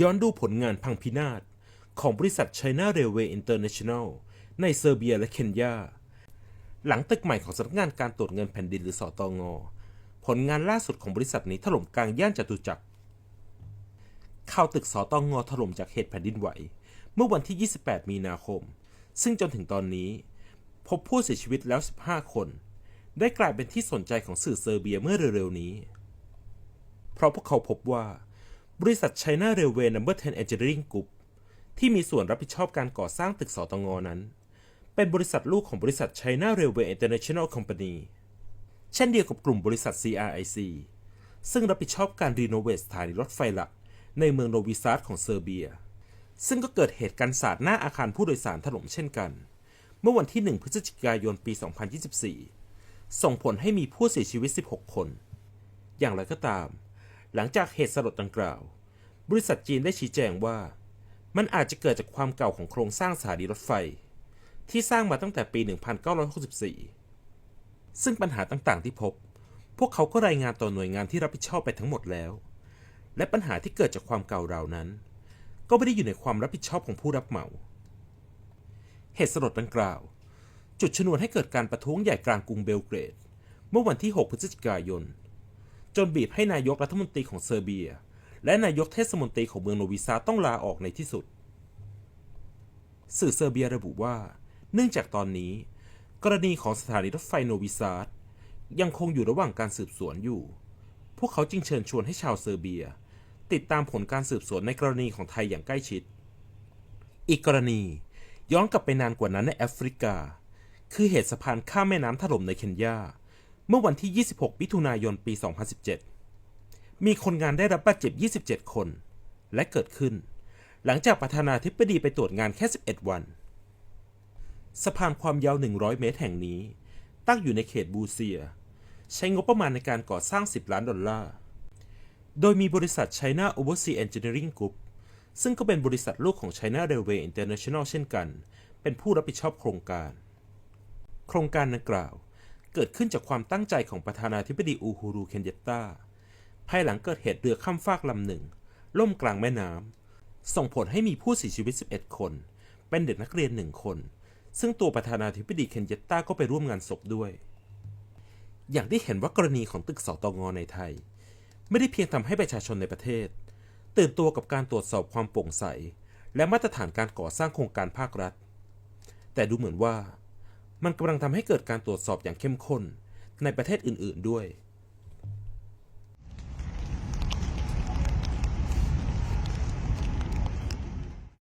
ย้อนดูผลงานพังพินาศของบริษัท China Railway International ในเซอร์เบียและเคนยา หลังตึกใหม่ของสำนักงานการตรวจเงินแผ่นดินหรือสอตงผลงานล่าสุดของบริษัทนี้ถล่มกลางย่านจตุจักร ข่าวตึกสอตงถล่มจากเหตุแผ่นดินไหว เมื่อวันที่ 28 มีนาคม ซึ่งจนถึงตอนนี้ พบผู้เสียชีวิตแล้ว 15 คน ได้กลายเป็นที่สนใจของสื่อเซอร์เบียเมื่อเร็วๆนี้ เพราะพวกเขาพบว่า บริษัท China Railway No. 10 Engineering Group ที่มีส่วนรับผิดชอบการก่อสร้างตึกสตงนั้น เป็นบริษัทลูกของบริษัท China Railway International Company เช่นเดียวกับกลุ่มบริษัท CRIC ซึ่งรับผิดชอบการรีโนเวทสถานีรถไฟหลัก ในเมืองโนวิซาดของเซอร์เบีย ซึ่งก็เกิดเหตุการณ์สาดหน้าอาคารผู้โดยสารถล่มเช่นกัน เมื่อวันที่ 1 พฤศจิกายนปี 2024 ส่งผลให้มีผู้เสียชีวิต 16 คน อย่างไรก็ตาม หลังจากเหตุสลดดังกล่าว บริษัทจีนได้ชี้แจงว่า มันอาจจะเกิดจากความเก่าของโครงสร้างสถานีรถไฟ ที่สร้างมาตั้งแต่ปี 1964 ซึ่งปัญหาต่างๆที่พบ พวกเขาก็รายงานต่อหน่วยงานที่รับผิดชอบไปทั้งหมดแล้ว และปัญหาที่เกิดจากความเก่าเหล่านั้น ก็ไม่ได้อยู่ในความรับผิดชอบของผู้รับเหมา เหตุสลดดังกล่าว จุดชนวนให้เกิดการประท้วงใหญ่กลางกรุงเบลเกรด เมื่อวันที่ 6 พฤศจิกายน จนบีบให้นายกรัฐมนตรีของเซอร์เบีย และนายกเทศมนตรีของเมืองโนวิซาต้องลาออกในที่สุด สื่อเซอร์เบียระบุว่า เนื่องจากตอนนี้ กรณีของสถานีรถไฟโนวิซาดยังคงอยู่ระหว่างการสืบสวนอยู่ พวกเขาจึงเชิญชวนให้ชาวเซอร์เบีย ติดตามผลการสืบสวนในกรณีของไทยอย่างใกล้ชิด อีกกรณีย้อนกลับไปนานกว่านั้นในแอฟริกา คือเหตุสะพานข้ามแม่น้ำถล่มในเคนยา เมื่อวันที่ 26 มิถุนายน ปี 2017 มีคนงานได้รับบาดเจ็บ 27 คน และเกิดขึ้น หลังจากประธานาธิบดีไปตรวจงานแค่ 11 วัน สะพานความยาว 100 เมตรแห่งนี้ ตั้งอยู่ในเขตบูเซีย ใช้งบประมาณในการก่อสร้าง 10 ล้านดอลลาร์ โดยมีบริษัท China Overseas Engineering Group ซึ่งก็เป็นบริษัทลูกของ China Railway International เช่นกัน เป็นผู้รับผิดชอบโครงการ โครงการดังกล่าว เกิดขึ้นจากความตั้งใจของประธานาธิบดีอูฮูรูเคนเยตตาภายหลังเกิดเหตุเรือข้ามฟากลำหนึ่ง ล่มกลางแม่น้ำส่งผลให้มีผู้เสียชีวิต 11 คน เป็นเด็กนักเรียนหนึ่งคน ซึ่งตัวประธานาธิบดีเคนเยตตาก็ไปร่วมงานศพด้วย อย่างที่เห็นว่ากรณีของตึกสตงในไทย ไม่ได้เพียงทำให้ประชาชนในประเทศ ตื่นตัวกับการตรวจสอบความโปร่งใส และมาตรฐานการก่อสร้างโครงการภาครัฐ แต่ดูเหมือนว่า มันกำลังทำให้เกิดการตรวจสอบอย่างเข้มข้นในประเทศอื่น ๆ ด้วย